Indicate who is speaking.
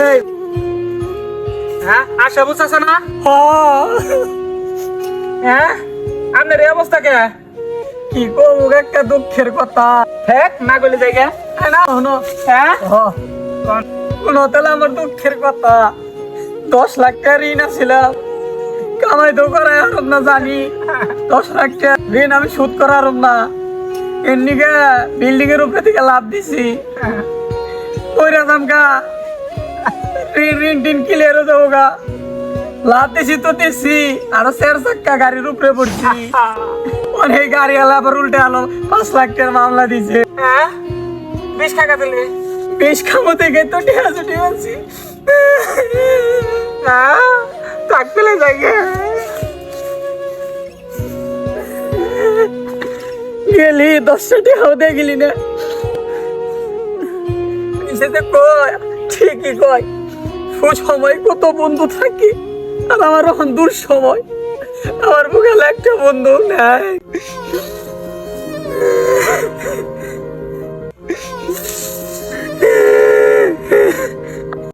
Speaker 1: এই। হ্যাঁ আশা বুঝাছে না? হ্যাঁ। আপনার এই অবস্থা কে? কি একটা দুঃখের কথা। হ্যাঁ না গলে জায়গা না হনো। হ্যাঁ? কোন তাহলে আমার দুঃখের কথা। দশ লাখ টাকা ঋণ কামাই তো করাই আরব না জানি। দশ লাখ টাকা ঋণ আমি শোধ করা আরব না। এমনিকে বিল্ডিং এর উপরে থেকে লাভ দিছি। কইরা দামকা ঋণ টিন ক্লিয়ার হয়ে যাব গা। লাভ দিছি তো দিছি আরও চার চাক্কা গাড়ির উপরে পড়ছি। অনেক গাড়ি আলা আবার উল্টে আলো পাঁচ লাখ টাকার মামলা দিছে। হ্যাঁ? বিশ টাকা দিলে? বিশ খামো থেকে তো টিয়া ছুটি টাক পেলে যাইগে গেলি দশটা টিয়াও দিয়ে গেলি না। সেতে কয় ঠিকই কয়। সময় কত বন্ধু থাকে। আর আমার এখন দূর সময়। আমার বুকে একটা বন্ধু নাই।